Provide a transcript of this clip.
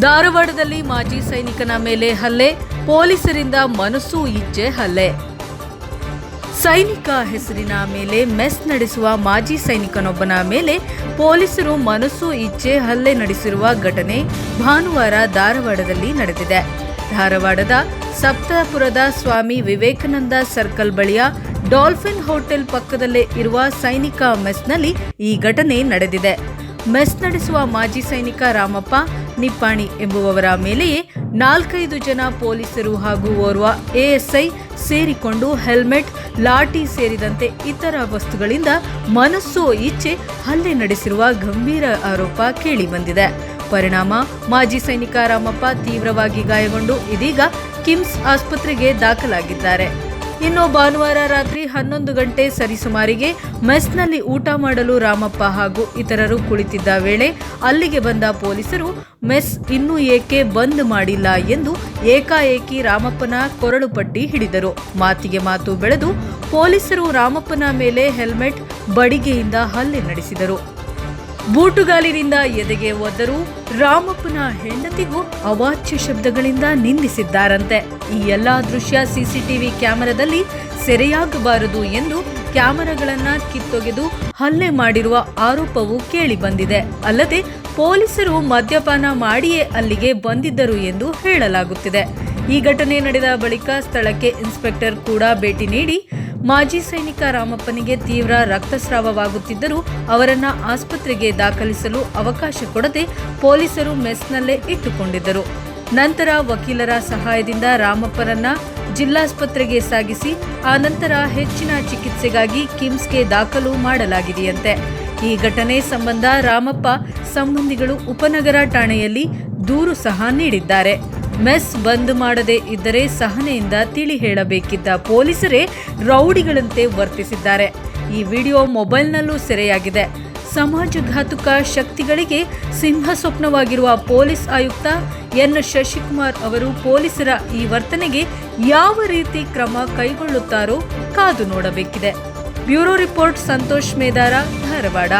ಧಾರವಾಡದಲ್ಲಿ ಮಾಜಿ ಸೈನಿಕನ ಮೇಲೆ ಹಲ್ಲೆ, ಪೊಲೀಸರಿಂದ ಮನಸ್ಸು ಇಚ್ಛೆ ಹಲ್ಲೆ. ಸೈನಿಕ ಹೆಸರಿನ ಮೇಲೆ ಮೆಸ್ ನಡೆಸುವ ಮಾಜಿ ಸೈನಿಕನೊಬ್ಬನ ಮೇಲೆ ಪೊಲೀಸರು ಮನಸ್ಸು ಇಚ್ಛೆ ಹಲ್ಲೆ ನಡೆಸಿರುವ ಘಟನೆ ಭಾನುವಾರ ಧಾರವಾಡದಲ್ಲಿ ನಡೆದಿದೆ. ಧಾರವಾಡದ ಸಪ್ತಾಪುರದ ಸ್ವಾಮಿ ವಿವೇಕಾನಂದ ಸರ್ಕಲ್ ಬಳಿಯ ಡಾಲ್ಫಿನ್ ಹೋಟೆಲ್ ಪಕ್ಕದಲ್ಲೇ ಇರುವ ಸೈನಿಕ ಮೆಸ್ನಲ್ಲಿ ಈ ಘಟನೆ ನಡೆದಿದೆ. ಮೆಸ್ ನಡೆಸುವ ಮಾಜಿ ಸೈನಿಕ ರಾಮಪ್ಪ ನಿಪ್ಪಾಣಿ ಎಂಬುವವರ ಮೇಲೆಯೇ ನಾಲ್ಕೈದು ಜನ ಪೊಲೀಸರು ಹಾಗೂ ಓರ್ವ ಎಎಸ್ಐ ಸೇರಿಕೊಂಡು ಹೆಲ್ಮೆಟ್, ಲಾಠಿ ಸೇರಿದಂತೆ ಇತರ ವಸ್ತುಗಳಿಂದ ಮನಸ್ಸು ಇಚ್ಛೆ ಹಲ್ಲೆ ನಡೆಸಿರುವ ಗಂಭೀರ ಆರೋಪ ಕೇಳಿಬಂದಿದೆ. ಪರಿಣಾಮ, ಮಾಜಿ ಸೈನಿಕ ರಾಮಪ್ಪ ತೀವ್ರವಾಗಿ ಗಾಯಗೊಂಡು ಇದೀಗ ಕಿಮ್ಸ್ ಆಸ್ಪತ್ರೆಗೆ ದಾಖಲಾಗಿದ್ದಾರೆ. ಇನ್ನು ಭಾನುವಾರ ರಾತ್ರಿ ಹನ್ನೊಂದು ಗಂಟೆ ಸರಿಸುಮಾರಿಗೆ ಮೆಸ್ನಲ್ಲಿ ಊಟ ಮಾಡಲು ರಾಮಪ್ಪ ಹಾಗೂ ಇತರರು ಕುಳಿತಿದ್ದ ವೇಳೆ ಅಲ್ಲಿಗೆ ಬಂದ ಪೊಲೀಸರು ಮೆಸ್ ಇನ್ನೂ ಏಕೆ ಬಂದ್ ಮಾಡಿಲ್ಲ ಎಂದು ಏಕಾಏಕಿ ರಾಮಪ್ಪನ ಕೊರಳು ಪಟ್ಟಿ ಹಿಡಿದರು. ಮಾತಿಗೆ ಮಾತು ಬೆಳೆದು ಪೊಲೀಸರು ರಾಮಪ್ಪನ ಮೇಲೆ ಹೆಲ್ಮೆಟ್ ಬಡಿಗೆಯಿಂದ ಹಲ್ಲೆ ನಡೆಸಿದರು. ಬೂಟುಗಾಲಿನಿಂದ ಎದೆಗೆ ಒದ್ದರು ರಾಮಪ್ಪನ ಹೆಂಡತಿಗೂ ಅವಾಚ್ಯ ಶಬ್ದಗಳಿಂದ ನಿಂದಿಸಿದ್ದಾರಂತೆ. ಈ ಎಲ್ಲಾ ದೃಶ್ಯ ಸಿಸಿಟಿವಿ ಕ್ಯಾಮೆರಾದಲ್ಲಿ ಸೆರೆಯಾಗಬಾರದು ಎಂದು ಕ್ಯಾಮೆರಾಗಳನ್ನ ಕಿತ್ತೊಗೆದು ಹಲ್ಲೆ ಮಾಡಿರುವ ಆರೋಪವು ಕೇಳಿಬಂದಿದೆ. ಅಲ್ಲದೆ ಪೊಲೀಸರು ಮದ್ಯಪಾನ ಮಾಡಿಯೇ ಅಲ್ಲಿಗೆ ಬಂದಿದ್ದರು ಎಂದು ಹೇಳಲಾಗುತ್ತಿದೆ. ಈ ಘಟನೆ ನಡೆದ ಬಳಿಕ ಸ್ಥಳಕ್ಕೆ ಇನ್ಸ್ಪೆಕ್ಟರ್ ಕೂಡ ಭೇಟಿ ನೀಡಿ ಮಾಜಿ ಸೈನಿಕ ರಾಮಪ್ಪನಿಗೆ ತೀವ್ರ ರಕ್ತಸ್ರಾವವಾಗುತ್ತಿದ್ದರೂ ಅವರನ್ನ ಆಸ್ಪತ್ರೆಗೆ ದಾಖಲಿಸಲು ಅವಕಾಶ ಕೊಡದೆ ಪೊಲೀಸರು ಮೆಸ್ನಲ್ಲೇ ಇಟ್ಟುಕೊಂಡಿದ್ದರು. ನಂತರ ವಕೀಲರ ಸಹಾಯದಿಂದ ರಾಮಪ್ಪನನ್ನ ಜಿಲ್ಲಾಸ್ಪತ್ರೆಗೆ ಸಾಗಿಸಿ, ಆ ನಂತರ ಹೆಚ್ಚಿನ ಚಿಕಿತ್ಸೆಗಾಗಿ ಕಿಮ್ಸ್ಗೆ ದಾಖಲು ಮಾಡಲಾಗಿದೆಯಂತೆ. ಈ ಘಟನೆ ಸಂಬಂಧ ರಾಮಪ್ಪ ಸಂಬಂಧಿಗಳು ಉಪನಗರ ಠಾಣೆಯಲ್ಲಿ ದೂರು ಸಹ ನೀಡಿದ್ದಾರೆ. ಮೆಸ್ ಬಂದ್ ಮಾಡದೇ ಇದ್ದರೆ ಸಹನೆಯಿಂದ ತಿಳಿ ಹೇಳಬೇಕಿದ್ದ ಪೊಲೀಸರೇ ರೌಡಿಗಳಂತೆ ವರ್ತಿಸಿದ್ದಾರೆ. ಈ ವಿಡಿಯೋ ಮೊಬೈಲ್ನಲ್ಲೂ ಸೆರೆಯಾಗಿದೆ. ಸಮಾಜಘಾತುಕ ಶಕ್ತಿಗಳಿಗೆ ಸಿಂಹ ಸ್ವಪ್ನವಾಗಿರುವ ಪೊಲೀಸ್ ಆಯುಕ್ತ ಎನ್. ಶಶಿಕುಮಾರ್ ಅವರು ಪೊಲೀಸರ ಈ ವರ್ತನೆಗೆ ಯಾವ ರೀತಿ ಕ್ರಮ ಕೈಗೊಳ್ಳುತ್ತಾರೋ ಕಾದು ನೋಡಬೇಕಿದೆ. Bureau report Santosh Medara, Dharwad.